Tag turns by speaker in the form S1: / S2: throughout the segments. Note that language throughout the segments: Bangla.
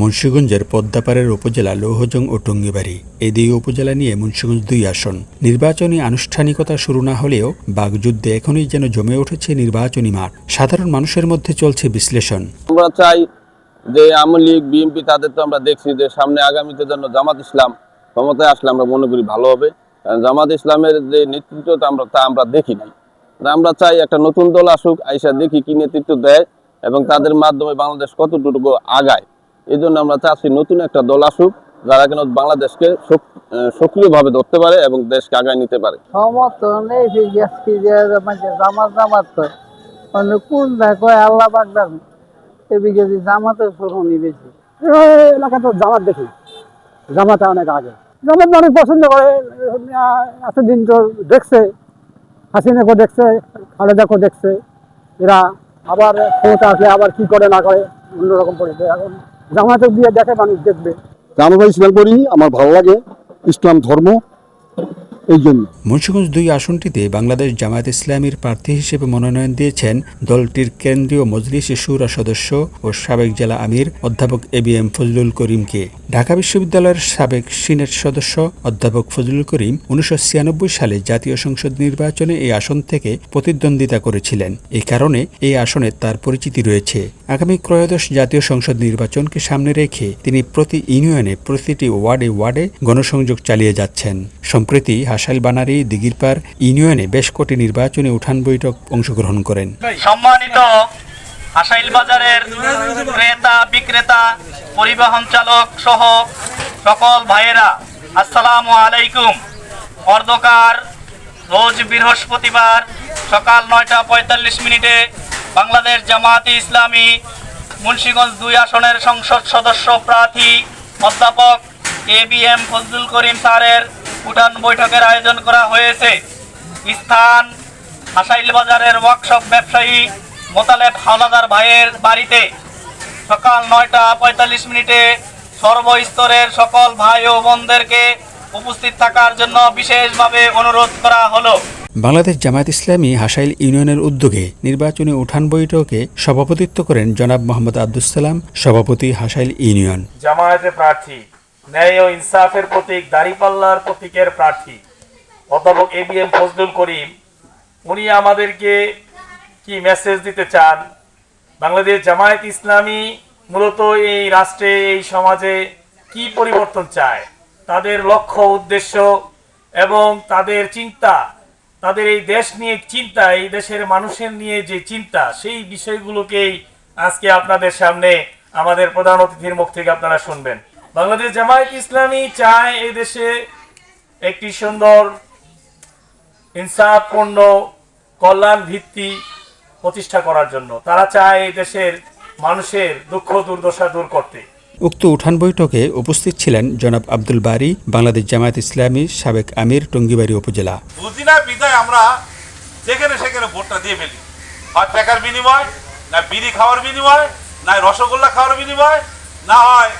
S1: মুন্সীগঞ্জের পদ্মাপাড়ের উপজেলা লৌহজং ও টঙ্গিবাড়ি। এই দুই উপজেলা নিয়ে মুন্সীগঞ্জ দুই আসন। নির্বাচনী আনুষ্ঠানিকতা শুরু না হলেও বাগযুদ্ধে এখনই যেন জমে উঠেছে নির্বাচনী মাঠ। সাধারণ মানুষের মধ্যে চলছে বিশ্লেষণ।
S2: আমরা চাই যে আওয়ামী লীগ, বিএনপি, তাদের তো আমরা দেখছি যে সামনে আগামীতে জন্য জামাত ইসলাম ক্ষমতায় আসলে আমরা মনে করি ভালো হবে। কারণ জামাত ইসলামের যে নেতৃত্ব তা আমরা তা আমরা দেখি নাই। আমরা চাই একটা নতুন দল আসুক, আইসা দেখি কি নেতৃত্ব দেয় এবং তাদের মাধ্যমে বাংলাদেশ কতটুকু আগায়। এই জন্য আমরা চাচ্ছি নতুন একটা দল আসুক যারা কেন বাংলাদেশকে সক্রিয়ভাবে ধরতে পারে এবং দেশকে আগায় নিতে পারে।
S3: সমর্থন এই মানে জামাত জামাত মানে কোন কয় আল্লাহ বাগদান এদিকে জামাতের শুনি বেশি।
S4: এলাকা তো জামাত দেখি জামাতে অনেক আগে। জামাত অনেক পছন্দ করে। এতদিন তো দেখছে। হাসিনাকে দেখছে খালেদাকে দেখছে। এরা আবার ক্ষমতা আসলে আবার কি করে না করে অন্যরকম করে দেয়। এখন জামাতে দিয়ে দেখে মানুষ দেখবে।
S5: আমরা ইসলাম করি আমার ভালো লাগে। ইসলাম ধর্ম এই জন্য
S1: মুন্সীগঞ্জ দুই আসনটিতে বাংলাদেশ জামায়াত ইসলামীর প্রার্থী হিসেবে মনোনয়ন দিয়েছেন দলটির কেন্দ্রীয় মজলিস সুরা সদস্য ও সাবেক জেলা আমির অধ্যাপক এ বি এম ফজলুল করিমকে। ঢাকা বিশ্ববিদ্যালয়ের সাবেক সিনেট সদস্য অধ্যাপক ফজলুল করিম উনিশশো ছিয়ানব্বই সালে জাতীয় সংসদ নির্বাচনে এই আসন থেকে প্রতিদ্বন্দ্বিতা করেছিলেন। এই কারণে এই আসনে তার পরিচিতি রয়েছে। আগামী ত্রয়োদশ জাতীয় সংসদ নির্বাচনকে সামনে রেখে তিনি প্রতি ইউনিয়নে প্রতিটি ওয়ার্ডে ওয়ার্ডে গণসংযোগ চালিয়ে যাচ্ছেন। সম্প্রতি হাসাইল বানারী দিগিরপার ইউনিয়নে বেশ কটি নির্বাচনী উঠান বৈঠক অংশগ্রহণ করেন।
S6: সম্মানিত আসাইল বাজারের ক্রেতা, বিক্রেতা, পরিবহন চালক সহ সকল ভাইয়েরা, আসসালামু আলাইকুম। অর্ধকার, রোজ বৃহস্পতিবার সকাল নয়টা পঁয়তাল্লিশ মিনিটে বাংলাদেশ জামায়াতে ইসলামী মুন্সীগঞ্জ দুই আসনের সংসদ সদস্য প্রার্থী অধ্যাপক A B M Fazlul Karim স্যারের উঠান বৈঠকের আয়োজন করা হয়েছে। স্থান হাসাইল বাজারের ওয়ার্কশপ ব্যবসায়ী মোতালেব হাওলাদার ভাইয়ের বাড়িতে। সকাল নয়টা পঁয়তাল্লিশ মিনিটে সর্বস্তরের সকল ভাই ও বোনদেরকে উপস্থিত থাকার জন্য বিশেষভাবে অনুরোধ করা হলো।
S1: বাংলাদেশ জামায়াত ইসলামী হাসাইল ইউনিয়নের উদ্যোগে নির্বাচনী উঠান বৈঠকে সভাপতিত্ব করেন জনাব মোহাম্মদ আব্দুল সালাম সভাপতি হাসাইল ইউনিয়ন।
S6: জামায়াতের প্রার্থী ন্যায় ও ইনসাফের প্রতীক, দাঁড়িপাল্লার প্রতীকের প্রার্থী। অধ্যাপক A B M Fazlul Karim, উনি আমাদেরকে কি মেসেজ দিতে চান? বাংলাদেশ জামায়াত ইসলামী মূলত এই রাষ্ট্রে, এই সমাজে কি পরিবর্তন চায়? তাদের লক্ষ্য, উদ্দেশ্য এবং তাদের চিন্তা, তাদের এই দেশ নিয়ে চিন্তা, এই দেশের মানুষের নিয়ে যে চিন্তা, সেই বিষয়গুলোকেই আজকে আপনাদের সামনে আমাদের প্রধান অতিথির মুখ থেকে আপনারা শুনবেন। বাংলাদেশ জামায়াত ইসলামী চায় এই দেশে একটি সুন্দর ইনসাফপূর্ণ কল্যাণ ভিত্তি প্রতিষ্ঠা করার জন্য। তারা চায় এই দেশের মানুষের দুঃখ দুর্দশা দূর করতে।
S1: উক্ত উঠান বৈঠকে উপস্থিত ছিলেন জনাব আব্দুল বারি বাংলাদেশ জামায়াত ইসলামী সাবেক আমির টঙ্গিবাড়ি উপজেলা।
S7: বুঝি বিদায় আমরা যেখানে সেখানে ভোটটা দিয়ে ফেলি। হয় টাকার বিনিময় না বিড়ি খাওয়ার বিনিময় না রসগোল্লা খাওয়ার বিনিময় না হয়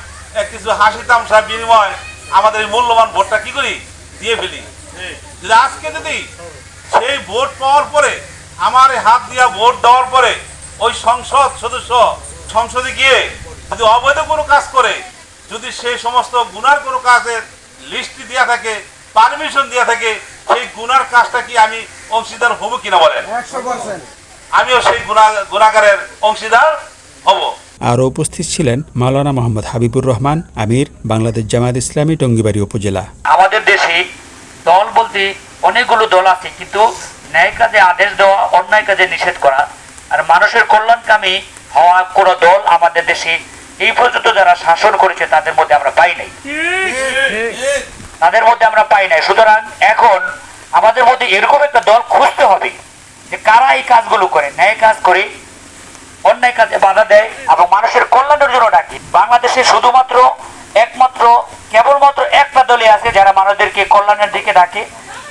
S7: কিছু হাসি তামসার বিনিময় আমাদের এই মূল্যবান ভোটটা কি করি? দিয়ে ফেলি। যদি আজকে যদি সেই ভোট পাওয়ার পরে আমার হাত দিয়া ভোট দেওয়ার পরে ওই সংসদ সদস্য সংসদে গিয়ে যদি অবৈধ কোনো কাজ করে যদি সেই সমস্ত গুনার কোনো কাজের লিস্ট দেওয়া থাকে পারমিশন দেওয়া থাকে সেই গুনার কাজটা কি আমি অংশীদার হব কিনা বলেন? আমিও সেই গুণা গুণাগারের অংশীদার হব।
S1: আরও উপস্থিত ছিলেন মাওলানা মোহাম্মদ হাবিবুর রহমান, আমির, বাংলাদেশ জামায়াত ইসলামী, টঙ্গিবাড়ি উপজেলা।
S8: আমাদের দেশে দল বলতে অনেকগুলো দল আছে, কিন্তু ন্যায় কাজে আদেশ দেওয়া, অন্যায় কাজে নিষেধ করা আর মানুষের কল্যাণকামী হওয়া কোনো দল আমাদের দেশে এই পর্যন্ত যারা শাসন করেছে তাদের মধ্যে আমরা পাই নাই। তাদের মধ্যে আমরা পাই নাই। সুতরাং এখন আমাদের মধ্যে এরকম একটা দল খুঁজতে হবে যে কারা এই কাজগুলো করে, ন্যায় কাজ করে অন্যায় কাজে বাধা দেয় এবং মানুষের কল্যাণের জন্য ডাকে। বাংলাদেশে শুধুমাত্র একমাত্র, কেবলমাত্র একটা দলই আছে যারা মানুষদেরকে কল্যাণের দিকে ডাকে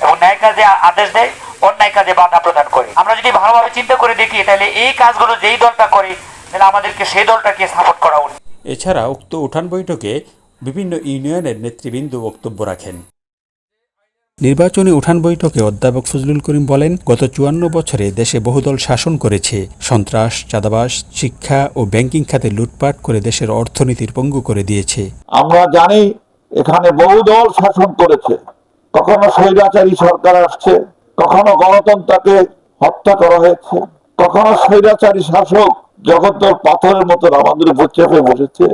S8: এবং ন্যায় কাজে আদেশ দেয়, অন্যায় কাজে বাধা প্রদান করে। আমরা যদি ভালোভাবে চিন্তা করে দেখি, তাহলে এই কাজগুলো যেই দলটা করে, তাহলে আমাদেরকে সেই দলটাকে সাপোর্ট করা উচিত।
S1: এছাড়া উক্ত উঠান বৈঠকে বিভিন্ন ইউনিয়নের নেতৃবৃন্দ বক্তব্য রাখেন। নির্বাচনী উঠান বৈঠকে অধ্যাপক ফজলুল করিম বলেন, গত চুয়ান্ন বছরে দেশে বহুদল শাসন করেছে। সন্ত্রাস, চাঁদাবাস, শিক্ষা ও ব্যাংকিং খাতে লুটপাট করে দেশের অর্থনীতির পঙ্গু করে দিয়েছে।
S9: আমরা জানি এখানে বহু দল শাসন করেছে। কখনো স্বৈরাচারী সরকার আসছে, কখনো গণতন্ত্রকে হত্যা করা হয়েছে, কখনো স্বৈরাচারী শাসক জগদ্দল পাথরের মতো আমাদের উপর চেপে বসেছে।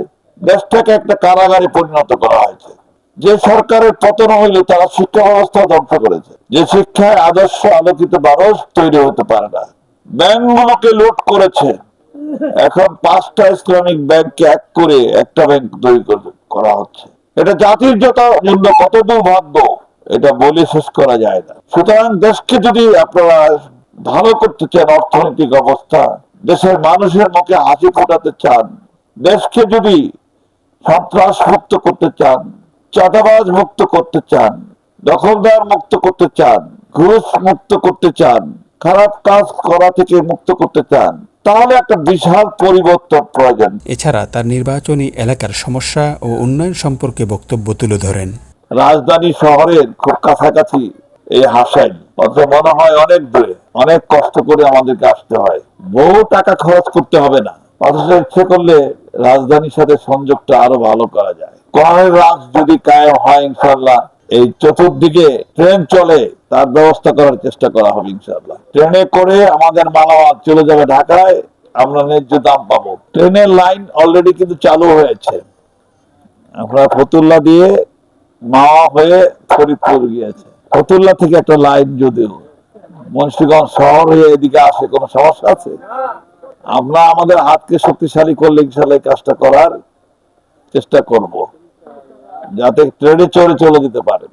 S9: দেশটাকে একটা কারাগারে পরিণত করা হয়েছে। যে সরকারের পতন হইলে তারা শিক্ষা ব্যবস্থা ধ্বংস করেছে। যে শিক্ষায় আদর্শ আলোকিত মানুষ তৈরি হতে পারে না। ব্যাংকগুলোকে লুট করেছে। এখন পাঁচটা ইসলামিক ব্যাংককে এক করে একটা ব্যাংক তৈরি করা হচ্ছে। এটা জাতির যত জন্য কত দুর্ভাগ্য এটা বলে শেষ করা যায় না। সুতরাং দেশকে যদি আপনারা ভালো করতে চান, অর্থনৈতিক অবস্থা, দেশের মানুষের মুখে হাসি ফোটাতে চান, দেশকে যদি সন্ত্রাস মুক্ত করতে চান চাঁদাবাজ মুক্ত করতে চান দখলদার মুক্ত করতে চান ঘুষ মুক্ত করতে চান খারাপ কাজ করা থেকে মুক্ত করতে চান তাহলে একটা বিশাল পরিবর্তন প্রয়োজন।
S1: এছাড়া তার নির্বাচনী এলাকার সমস্যা ও উন্নয়ন সম্পর্কে বক্তব্য তুলে ধরেন।
S9: রাজধানী শহরের খুব কাছাকাছি এই হাসাইন অথচ মনে হয় অনেক দূরে অনেক কষ্ট করে আমাদেরকে আসতে হয়। বহু টাকা খরচ করতে হবে না অথচ ইচ্ছে করলে রাজধানীর সাথে সংযোগটা আরও ভালো করা কোরআনের রাজ যদি কায়েম হয় ইনশাল্লাহ এই চতুর্দিকে ট্রেন চলে, তার ব্যবস্থা করার চেষ্টা করা হবে ইনশাল্লাহ ট্রেনে করে আমাদের মালামাল চলে যাবে ঢাকায়, আমরা ন্যায্য দাম পাবো। ট্রেনের লাইন অলরেডি কিন্তু চালু হয়েছে। আমরা ফতুল্লা দিয়ে মাওয়া হয়ে ফরিদপুর গিয়েছে। ফতুল্লা থেকে একটা লাইন যদিও। মুন্সিগঞ্জ শহর হয়ে এদিকে আসে, কোনো সমস্যা আছে? আমরা আমাদের হাতকে শক্তিশালী করলে ইনশাল্লাহ কাজটা করার চেষ্টা করব। যাতে ট্রেনে চড়ে চলে যেতে পারে।